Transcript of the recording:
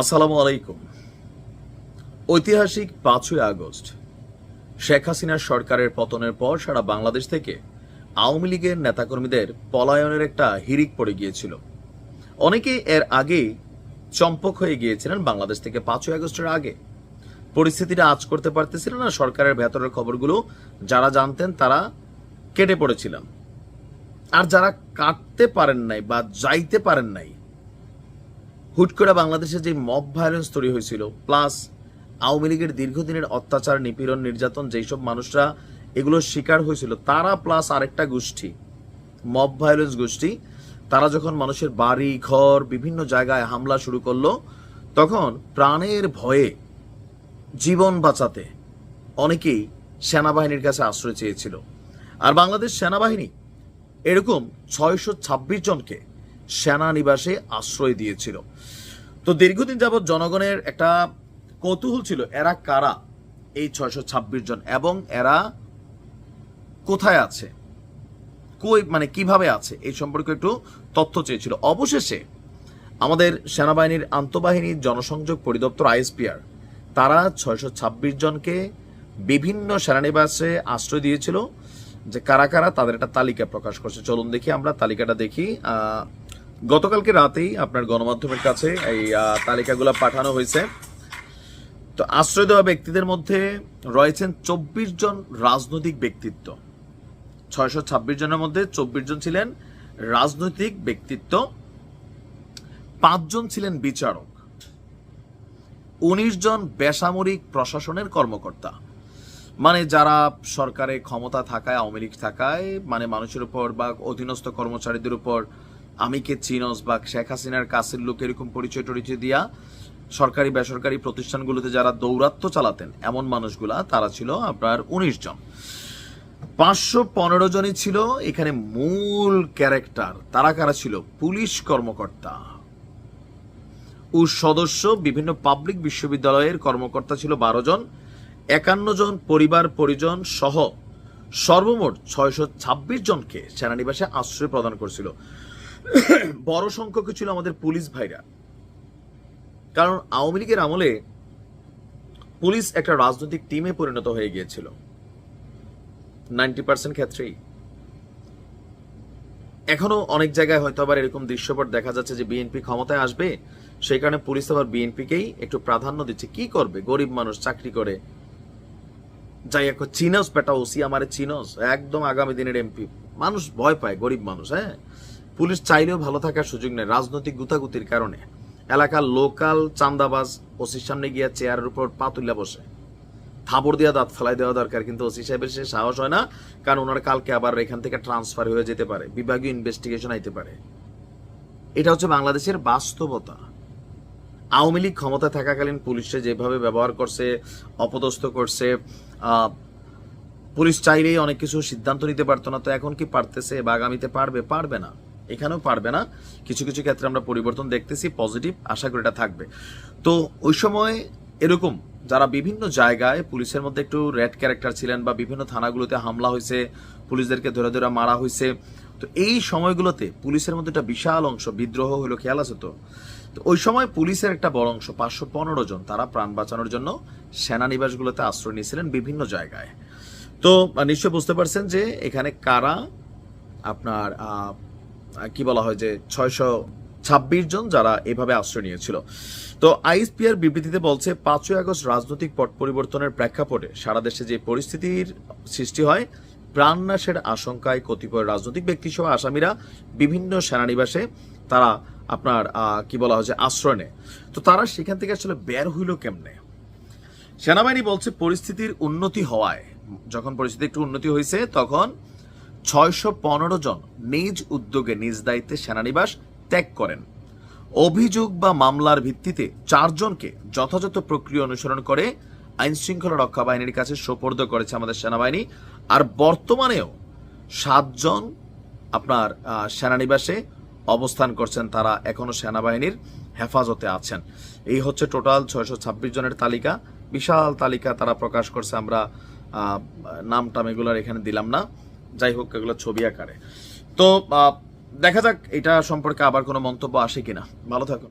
আসসালামু আলাইকুম। ঐতিহাসিক পাঁচই আগস্ট। শেখ হাসিনার সরকারের পতনের পর সারা বাংলাদেশ থেকে আওয়ামী লীগের নেতাকর্মীদের পলায়নের একটা হিরিক পড়ে গিয়েছিল। অনেকে এর আগেই চম্পক হয়ে গিয়েছিলেন বাংলাদেশ থেকে পাঁচই আগস্টের আগে। পরিস্থিতিটা আজ করতে পারতেছিলেন না সরকারের ভেতরের খবরগুলো যারা জানতেন তারা কেটে পড়েছিলেন আর যারা কাটতে পারেন নাই বা যাইতে পারেন নাই হুট করে বাংলাদেশে যে মব ভায়োলেন্স তৈরি হয়েছিল প্লাস আওয়ামী লীগের দীর্ঘদিনের অত্যাচার, নিপীড়ন, নির্যাতন যেসব মানুষরা এগুলোর শিকার হয়েছিল, তারা প্লাস আরেকটা গোষ্ঠী মব ভায়োলেন্স গোষ্ঠী, তারা যখন মানুষের বাড়ি, ঘর, বিভিন্ন জায়গায় হামলা শুরু করল, তখন প্রাণের ভয়ে জীবন বাঁচাতে অনেকেই সেনাবাহিনীর কাছে আশ্রয় চেয়েছিল। আর বাংলাদেশ সেনাবাহিনী এরকম ছয়শো ছাব্বিশ জনকে সেনানিবাসে আশ্রয় দিয়েছিল। তো দীর্ঘদিন যাবৎ জনগণের একটা কৌতূহল ছিল, এরা কারা? এই ছয়শো ছাব্বিশ জন। এবং এরা কোথায় আছে? কই মানে কীভাবে আছে? এই সম্পর্কে একটু তথ্য চেয়েছিল। অবশেষে আমাদের সেনাবাহিনীর আন্তঃবাহিনী জনসংযোগ পরিদপ্তর, আইএসপিআর, তারা ছয়শো ছাব্বিশ জনকে বিভিন্ন সেনানিবাসে আশ্রয় দিয়েছিল যে কারা কারা, তাদের একটা তালিকা প্রকাশ করছে। চলুন দেখি, আমরা তালিকাটা দেখি গতকালকে রাতেই আপনার গণমাধ্যমের কাছে এই তালিকাগুলো পাঠানো হয়েছে। তো আশ্রয় দেওয়া ব্যক্তিদের মধ্যে রয়েছেন চব্বিশ জন রাজনৈতিক ব্যক্তিত্ব। ছয়শো ছাব্বিশ জনের মধ্যে চব্বিশ জন ছিলেন রাজনৈতিক ব্যক্তিত্ব। পাঁচজন ছিলেন বিচারক। উনিশ জন বেসামরিক প্রশাসনের কর্মকর্তা। মানে যারা সরকারে ক্ষমতা থাকায়, আওয়ামী লীগ থাকায় মানে মানুষের উপর বা অধীনস্থ কর্মচারীদের উপর আমি কে চিনস বা শেখ হাসিনার কাছের লোক এরকম পরিচয় টরিচয় দিয়া সরকারি, বেসরকারি প্রতিষ্ঠানগুলোতে যারা দৌরাত্ম চালাতেন, এমন মানুষগুলা তারা ছিল আপনার উনিশ জন। পাঁচশো পনেরো জনই ছিল এখানে মূল ক্যারেক্টার। তারা কারা ছিল? পুলিশ কর্মকর্তা। ও সদস্য বিভিন্ন পাবলিক বিশ্ববিদ্যালয়ের কর্মকর্তা ছিল বারো জন। একান্ন জন পরিবার, পরিজন সহ সর্বমোট ছয়শো ছাব্বিশ জনকে সেনানিবাসে আশ্রয় প্রদান করছিল। বড় সংখ্যক ছিল আমাদের পুলিশ ভাইরা। কারণ আওয়ামী লীগের আমলে পুলিশ একটা রাজনৈতিক টিমে পরিণত হয়ে গিয়েছিল। নাইনটি পার্সেন্ট ক্ষেত্রেই। এখনও অনেক জায়গায় হয়তো আবার এরকম দৃশ্যপট দেখা যাচ্ছে যে বিএনপি ক্ষমতায় আসবে, সেই কারণে পুলিশ আবার বিএনপিকেই একটু প্রাধান্য দিচ্ছে। কি করবে? গরিব মানুষ চাকরি করে। যাই এখন চিনস বেটা, ওসি আমারে চিনস। একদম আগামী দিনের এমপি মানুষ ভয় পায়, গরিব মানুষ হ্যাঁ? পুলিশ চাইলেও ভালো থাকার সুযোগ নেই রাজনৈতিক গুতাগুতির কারণে। এলাকার লোকাল চান্দাবাজ ওসির সামনে গিয়ে চেয়ারের উপর পা তুলে বসে। থাবড় দিয়া দাঁত ফেলাই দেওয়া দরকার, কিন্তু ওসি সাহেবের সে সাহস হয় না, কারণ ওনার কালকে আবার এখান থেকে ট্রান্সফার হয়ে যেতে পারে, বিভাগীয় ইনভেস্টিগেশন আইতে পারে। এটা হচ্ছে বাংলাদেশের বাস্তবতা। আওয়ামী লীগ ক্ষমতা থাকাকালীন পুলিশে যেভাবে ব্যবহার করছে, অপদস্থ করছে পুলিশ চাইলেই অনেক কিছু সিদ্ধান্ত নিতে পারতো না, তো এখন কি পারতেছে বা আগামীতে পারবে পারবে না। এখানেও পারবে না। কিছু কিছু ক্ষেত্রে আমরা পরিবর্তন দেখতেছি, পজিটিভ, আশা করি এটা থাকবে। তো ওই সময় এরকম যারা বিভিন্ন জায়গায় পুলিশের মধ্যে একটু রেড ক্যারেক্টার ছিলেন বা বিভিন্ন থানাগুলোতে হামলা হয়েছে, পুলিশদেরকে ধরে ধরে মারা হয়েছে, তো এই সময়গুলোতে পুলিশের মধ্যে একটা বিশাল অংশ বিদ্রোহ হলো, খেয়াল আছে তো? ওই সময় পুলিশের একটা বড় অংশ, পাঁচশো পনেরো জন, তারা প্রাণ বাঁচানোর জন্য সেনানিবাসগুলোতে আশ্রয় নিয়েছিলেন বিভিন্ন জায়গায়। তো নিশ্চয় বুঝতে পারছেন যে এখানে কারা আপনার কি বলা হয় যে ছয়শো ছাব্বিশ জন যারা এভাবে আশ্রয় নিয়েছিল। তো আইএসপিআর বিবৃতিতে বলছে, পাঁচই আগস্ট রাজনৈতিক পট পরিবর্তনের প্রেক্ষাপটে সারা দেশে যে পরিস্থিতির সৃষ্টি হয়, প্রাণনাশের আশঙ্কায় কতিপয় রাজনৈতিক ব্যক্তি সহ আসামিরা বিভিন্ন সেনানিবাসে তারা আপনার কি বলা হয় যে আশ্রয় নেয়। তো তারা সেখান থেকে আসলে বের হইল কেমনে? সেনাবাহিনী বলছে, পরিস্থিতির উন্নতি হওয়ায়, যখন পরিস্থিতি একটু উন্নতি হয়েছে তখন ছয়শো পনেরো জন নিজ উদ্যোগে নিজ দায়িত্বে সেনানিবাস ত্যাগ করেন। অভিযোগ বা মামলার ভিত্তিতে চারজনকে যথাযথ প্রক্রিয়া অনুসরণ করে আইন শৃঙ্খলা রক্ষা বাহিনীর কাছে সোপর্দ করেছে আমাদের সেনাবাহিনী। আর বর্তমানেও সাতজন আপনার সেনানিবাসে অবস্থান করছেন, তারা এখনও সেনাবাহিনীর হেফাজতে আছেন। এই হচ্ছে টোটাল ছয়শো ছাব্বিশ জনের তালিকা। বিশাল তালিকা তারা প্রকাশ করছে, আমরা নাম টাম এখানে দিলাম না। যাই হোক, এগুলো ছবি আকারে। তো দেখা যাক এটা সম্পর্কে আবার কোনো মন্তব্য আসে কিনা। ভালো থাকুন।